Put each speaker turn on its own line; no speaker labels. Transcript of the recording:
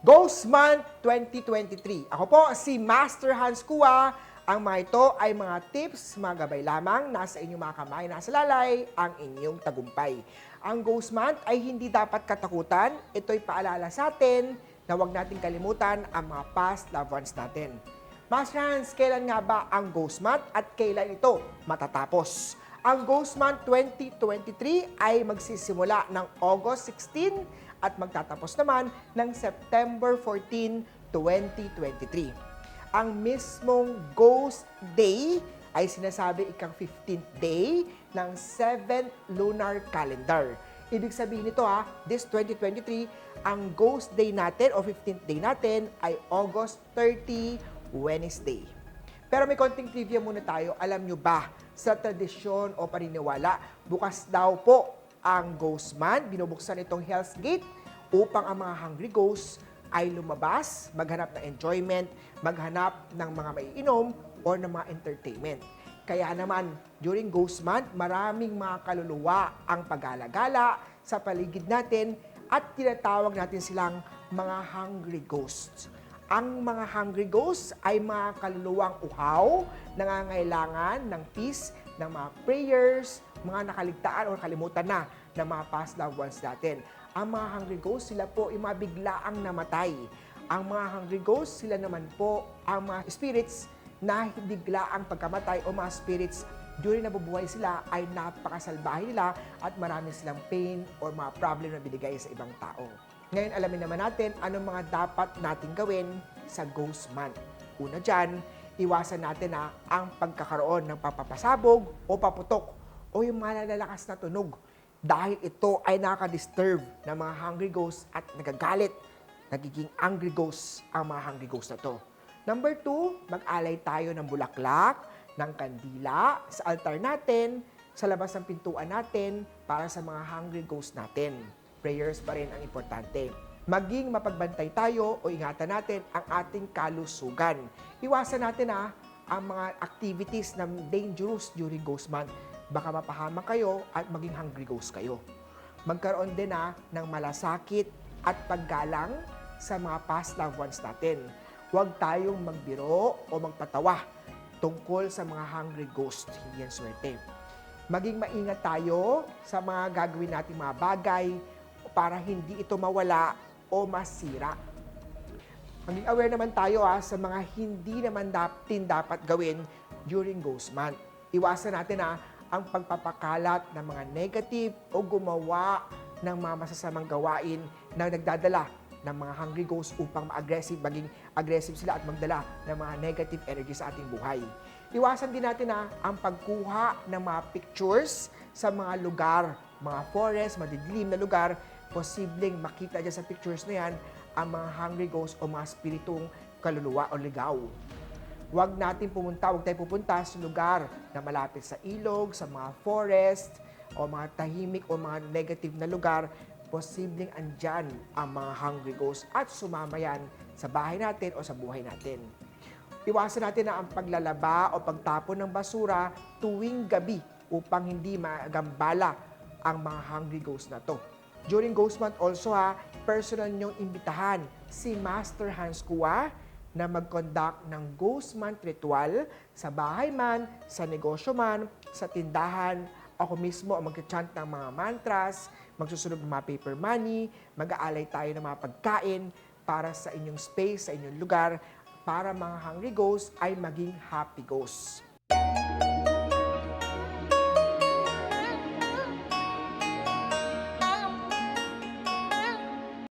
Ghost Month 2023. Ako po si Master Hans Kua. Ang mga ito ay mga tips, mga gabay lamang, nasa inyong mga kamay, nasa lalay, ang inyong tagumpay. Ang Ghost Month ay hindi dapat katakutan. Ito'y paalala sa atin na huwag nating kalimutan ang mga past loved ones natin. Master Hans, kailan nga ba ang Ghost Month at kailan ito matatapos? Ang Ghost Month 2023 ay magsisimula ng August 16 at magtatapos naman ng September 14, 2023. Ang mismong Ghost Day ay sinasabi ikang 15th day ng 7th lunar calendar. Ibig sabihin nito ha, this 2023, ang Ghost Day natin o 15th day natin ay August 30, Wednesday. Pero may konting trivia muna tayo. Alam nyo ba, sa tradisyon o paniniwala, bukas daw po ang Ghost Man. Binubuksan itong Hell's Gate upang ang mga hungry ghosts ay lumabas, maghanap ng enjoyment, maghanap ng mga maiinom or ng mga entertainment. Kaya naman, during Ghost Month, maraming mga kaluluwa ang pag-alagala sa paligid natin at tinatawag natin silang mga hungry ghosts. Ang mga hungry ghosts ay mga kaluluwang uhaw, nangangailangan ng peace, ng mga prayers, mga nakaligtaan o kalimutan na ng mga past loved ones natin. Ang mga hungry ghosts, sila po ay mga biglaang namatay. Ang mga hungry ghosts, sila naman po ang mga spirits na biglaang pagkamatay o mga spirits during nabubuhay sila ay napakasalbahe nila at marami silang pain or mga problem na binigay sa ibang tao. Ngayon, alamin naman natin anong mga dapat nating gawin sa Ghost Month. Una dyan, iwasan natin na ang pagkakaroon ng papapasabog o paputok o yung malalakas na tunog dahil ito ay nakaka-disturb ng mga hungry ghosts at nagagalit. Nagiging angry ghosts ang mga hungry ghosts na to. Number two, mag-alay tayo ng bulaklak, ng kandila sa altar natin, sa labas ng pintuan natin para sa mga hungry ghosts natin. Prayers pa rin ang importante. Maging mapagbantay tayo o ingatan natin ang ating kalusugan. Iwasan natin ha, ang mga activities na dangerous during Ghost Month. Baka mapahamak kayo at maging hungry ghost kayo. Magkaroon din na ng malasakit at paggalang sa mga past loved ones natin. Huwag tayong magbiro o magpatawa tungkol sa mga hungry ghost. Hindi yan swerte. Maging maingat tayo sa mga gagawin nating mga bagay para hindi ito mawala o masira. Maging aware naman tayo ha, sa mga hindi naman natin dapat gawin during Ghost Month. Iwasan natin ha, ang pagpapakalat ng mga negative o gumawa ng mga masasamang gawain na nagdadala ng mga hungry ghosts upang ma-aggressive, maging aggressive sila at magdala ng mga negative energy sa ating buhay. Iwasan din natin na ang pagkuha ng mga pictures sa mga lugar, mga forest, madidilim na lugar, posibleng makita dyan sa pictures na yan ang mga hungry ghosts o mga spiritong kaluluwa o ligaw. Huwag natin pumunta, huwag tayo pupunta sa lugar na malapit sa ilog, sa mga forest, o mga tahimik o mga negative na lugar, posibleng andyan ang mga hungry ghosts at sumama yan sa bahay natin o sa buhay natin. Iwasan natin na ang paglalaba o pagtapon ng basura tuwing gabi upang hindi magambala ang mga hungry ghosts na to. During Ghost Month also ha, personal niyong imbitahan si Master Hans Kua na mag-conduct ng Ghost Month ritual sa bahay man, sa negosyo man, sa tindahan. Ako mismo ang mag-chant ng mga mantras, magsusunog ng mga paper money, mag-aalay tayo ng mga pagkain para sa inyong space, sa inyong lugar, para mga hungry ghosts ay maging happy ghosts.